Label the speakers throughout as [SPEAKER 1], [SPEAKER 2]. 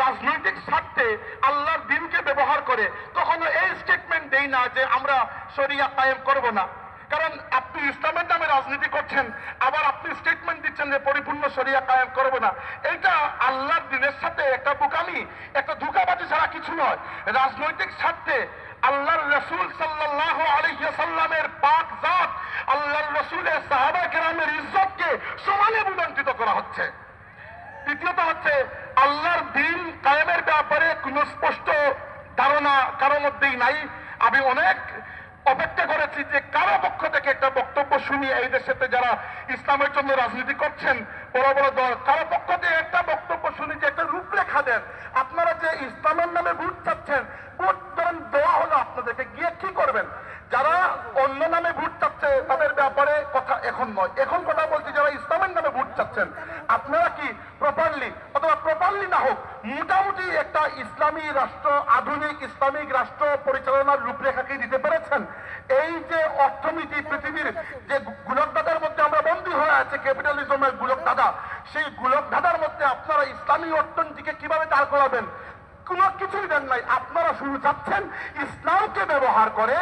[SPEAKER 1] রাজনৈতিক স্বার্থে আল্লাহর দিনকে ব্যবহার করে, কখনো এই স্টেটমেন্ট দেই না যে আমরা শরিয়া কায়েম করব না। কারণ আপনি ইসলামের নামে রাজনীতি করছেন, আবার আপনি স্টেটমেন্ট দিচ্ছেন যে পরিপূর্ণ শরিয়া কায়েম করব না। এটা আল্লাহর দিনের সাথে একটা বোকামি, একটা ধোকাবাজি ছাড়া কিছু নয়। রাজনৈতিক স্বার্থে আল্লাহর রসুল সাল্লাহ আলহিসাল্লামের পাক জাত, আল্লাহর রসুলের সাহাবা কেরামের ইজ্জতকে সমানে বুলঞ্চিত করা হচ্ছে। দ্বিতীয়ত হচ্ছে, আল্লাহর দিন কোনো স্পষ্ট ধারণা কারোর মধ্যেই নাই। আমি অনেক অপেক্ষা করেছি যে কারও পক্ষ থেকে একটা বক্তব্য শুনি এই দেশেতে যারা ইসলামের জন্য রাজনীতি করছেন, বড় বড় দল, কারও পক্ষ থেকে একটা বক্তব্য শুনি যে একটা রূপরেখা দেন। আপনারা যে ইসলামের নামে ভোট চাচ্ছেন, ভোট ধরেন দেওয়া হলো আপনাদেরকে, গিয়ে কি করবেন? যারা অন্য নামে ভোট চাচ্ছে, তাদের ব্যাপারে কথা এখন নয়। এখন কথা বলছি, যারা ইসলামের নামে ভোট চাচ্ছেন, আপনারা কি প্রপারলি অথবা প্রপারলি না হোক মোটামুটি একটা ইসলামী রাষ্ট্র, আধুনিক ইসলামিক রাষ্ট্র পরিচালনার রূপরেখা কি দিতে পেরেছেন? এই যে অর্থনীতি পৃথিবীর যে গুলক দাদার মধ্যে আমরা বন্দী হয়ে আছে, ক্যাপিটালিজমের গুলক দাদা সেই গুলক দাদার মধ্যে আপনারা ইসলামী অর্থনীতিকে কীভাবে দাঁড় করাবেন? কোনো কিছুই দেন নাই। আপনারা শুরু চাচ্ছেন ইসলামকে ব্যবহার করে,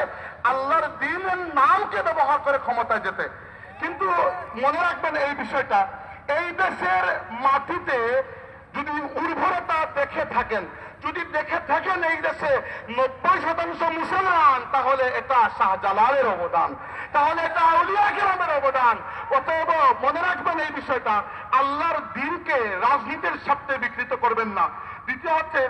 [SPEAKER 1] আল্লাহর দিনের নামকে ব্যবহার করে ক্ষমতায় যেতে। কিন্তু মনে রাখবেন এই বিষয়টা, এই দেশের মাটিতে যদি উর্বরতা দেখে থাকেন, যদি দেখে থাকেন এই দেশে নব্বই শতাংশ মুসলমান, তাহলে এটা শাহজালালের অবদান। তাহলে এটা আউলিয়া কেরামের অবদান। অতএব মনে রাখবেন এই বিষয়টা, আল্লাহর দিনকে রাজনীতির স্বার্থে বিকৃত করবেন না। দ্বিতীয় হচ্ছে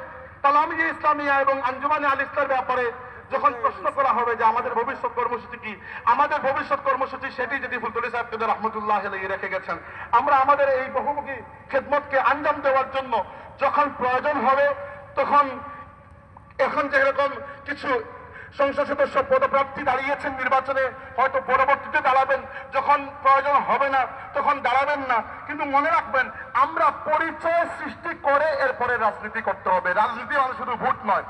[SPEAKER 1] তালামি ইসলামিয়া এবং আঞ্জুমানে আল ইসলামের ব্যাপারে যখন প্রশ্ন করা হবে যে আমাদের ভবিষ্যৎ কর্মসূচি কি, আমাদের ভবিষ্যৎ কর্মসূচি সেটি যদি ফুলতলি সাহেব রহমতুল্লাহ রেখে গেছেন। আমরা আমাদের এই বহুমুখী খেদমতকে আঞ্জাম দেওয়ার জন্য যখন প্রয়োজন হবে, তখন এখন যেরকম কিছু সংসদ সদস্য পদপ্রার্থী দাঁড়িয়েছেন নির্বাচনে, হয়তো পরবর্তীতে দাঁড়াবেন। যখন প্রয়োজন হবে না, তখন দাঁড়াবেন না। কিন্তু মনে রাখবেন, আমরা পরিচয় সৃষ্টি করে এরপরে রাজনীতি করতে হবে। রাজনীতি মানে শুধু ভোট নয়।